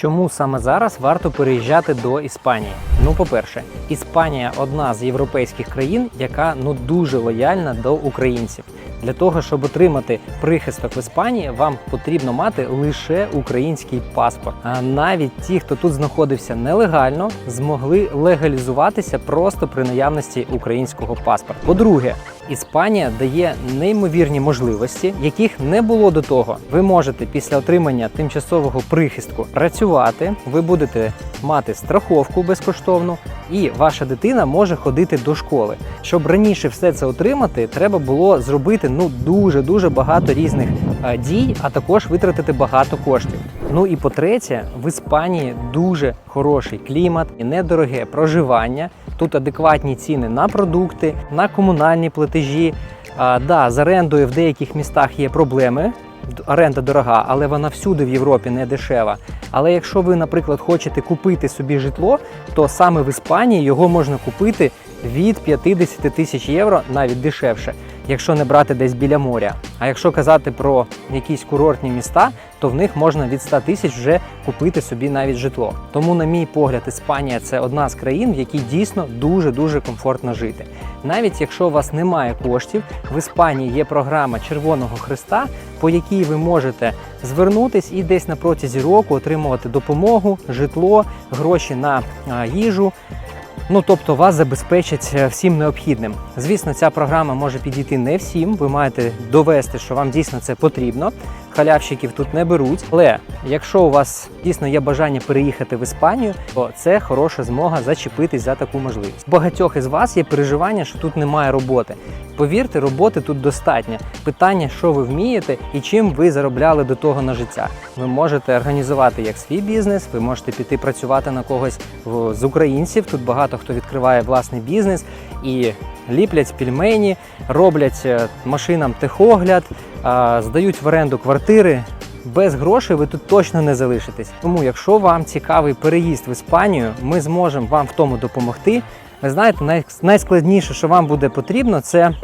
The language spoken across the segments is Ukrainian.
Чому саме зараз варто переїжджати до Іспанії? Ну, по-перше, Іспанія одна з європейських країн, яка ну дуже лояльна до українців. Для того щоб отримати прихисток в Іспанії, вам потрібно мати лише український паспорт. А навіть ті, хто тут знаходився нелегально, змогли легалізуватися просто при наявності українського паспорта. По-друге, Іспанія дає неймовірні можливості, яких не було до того. Ви можете після отримання тимчасового прихистку працювати, ви будете мати страховку безкоштовну, і ваша дитина може ходити до школи. Щоб раніше все це отримати, треба було зробити ну дуже дуже багато різних е, дій, а також витратити багато коштів. Ну і по-третє, в Іспанії дуже хороший клімат і недороге проживання. Тут адекватні ціни на продукти, на комунальні платежі. А, да, з орендою в деяких містах є проблеми. Оренда дорога, але вона всюди в Європі не дешева. Але якщо ви, наприклад, хочете купити собі житло, то саме в Іспанії його можна купити від 50 тисяч євро, навіть дешевше, якщо не брати десь біля моря. А якщо казати про якісь курортні міста, то в них можна від 100 тисяч вже купити собі навіть житло. Тому, на мій погляд, Іспанія це одна з країн, в якій дійсно дуже дуже комфортно жити. Навіть якщо у вас немає коштів, в Іспанії є програма Червоного Христа, по якій ви можете звернутись і десь на протязі року отримувати допомогу, житло, гроші на їжу. Ну, тобто вас забезпечать е, всім необхідним. Звісно, ця програма може підійти не всім. Ви маєте довести, що вам дійсно це потрібно. Халявщиків тут не беруть. Але якщо у вас дійсно є бажання переїхати в Іспанію, то це хороша змога зачепитись за таку можливість. Багатьох із вас є переживання, що тут немає роботи. Повірте, роботи тут достатньо. Питання, що ви вмієте і чим ви заробляли до того на життя. Ви можете організувати як свій бізнес, ви можете піти працювати на когось з українців. Тут багато хто відкриває власний бізнес і ліплять пельмені, роблять е, машинам техогляд, здають в оренду квартири. Без грошей ви тут точно не залишитесь. Тому, якщо вам цікавий переїзд в Іспанію, ми зможемо вам в тому допомогти. Ви знаєте, найскладніше, що вам буде потрібно, це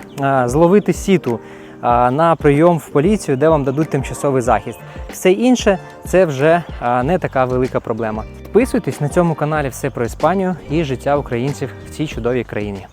зловити сіту на прийом в поліцію, де вам дадуть тимчасовий захист. Все інше це вже не така велика проблема. Підписуйтесь на цьому каналі все про Іспанію і життя українців в цій чудовій країні.